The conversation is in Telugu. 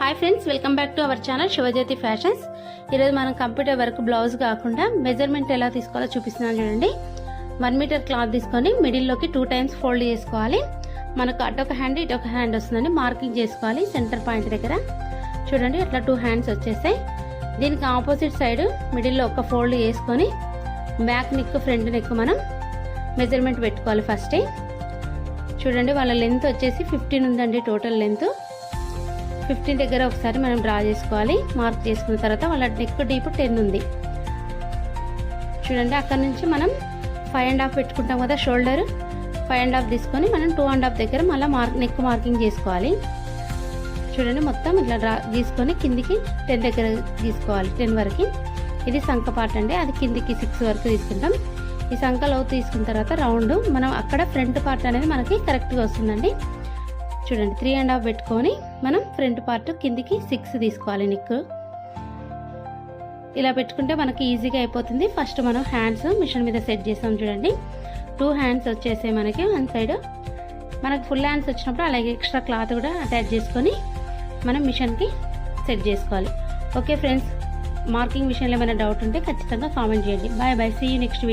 Hi friends welcome back to our channel Shivajyothi fashions ఈరోజు మనం కంప్యూటర్ వర్క్ బ్లౌజ్ కాకుండా మెజర్మెంట్ ఎలా తీసుకోవాలో చూపిస్తున్నాను చూడండి. వన్ మీటర్ క్లాత్ తీసుకొని మిడిల్లోకి టూ టైమ్స్ ఫోల్డ్ చేసుకోవాలి. మనకు అటొక హ్యాండ్ ఇటొక హ్యాండ్ వస్తుందండి. మార్కింగ్ చేసుకోవాలి సెంటర్ పాయింట్ దగ్గర. చూడండి అట్లా టూ హ్యాండ్స్ వచ్చేసాయి. దీనికి ఆపోజిట్ సైడ్ మిడిల్లో ఒక ఫోల్డ్ చేసుకొని బ్యాక్ నెక్ ఫ్రంట్ నెక్ మనం మెజర్మెంట్ పెట్టుకోవాలి ఫస్ట్ చూడండి వాళ్ళ లెంత్ వచ్చేసి ఫిఫ్టీన్ ఉందండి టోటల్ లెంత్ ఫిఫ్టీన్ దగ్గర ఒకసారి మనం డ్రా చేసుకోవాలి. మార్క్ చేసుకున్న తర్వాత వాళ్ళ నెక్ డీప్ టెన్ ఉంది. చూడండి అక్కడ నుంచి మనం ఫైవ్ అండ్ హాఫ్ పెట్టుకుంటాం కదా షోల్డర్ ఫైవ్ అండ్ హాఫ్ తీసుకొని మనం టూ అండ్ హాఫ్ దగ్గర మళ్ళీ మార్క్ నెక్ మార్కింగ్ చేసుకోవాలి. చూడండి మొత్తం ఇట్లా డ్రా తీసుకొని కిందికి టెన్ దగ్గర తీసుకోవాలి టెన్ వరకు. ఇది సంఖ పార్ట్ అండి. అది కిందికి సిక్స్ వరకు తీసుకుంటాం. ఈ సంఖ తీసుకున్న తర్వాత రౌండ్ మనం అక్కడ ఫ్రంట్ పార్ట్ అనేది మనకి కరెక్ట్గా వస్తుందండి. చూడండి త్రీ అండ్ హాఫ్ పెట్టుకొని మనం ఫ్రంట్ పార్ట్ కిందికి సిక్స్ తీసుకోవాలి నిక్ ఇలా పెట్టుకుంటే మనకి ఈజీగా అయిపోతుంది. ఫస్ట్ మనం హ్యాండ్స్ మిషన్ మీద సెట్ చేసాం చూడండి. టూ హ్యాండ్స్ వచ్చేసాయి మనకి వన్ సైడ్ మనకి ఫుల్ హ్యాండ్స్ వచ్చినప్పుడు అలాగే ఎక్స్ట్రా క్లాత్ కూడా అటాచ్ చేసుకొని మనం మిషన్కి సెట్ చేసుకోవాలి. ఓకే ఫ్రెండ్స్ మార్కింగ్ విషయంలో ఏమైనా డౌట్ ఉంటే ఖచ్చితంగా కామెంట్ చేయండి. Bye bye see you next video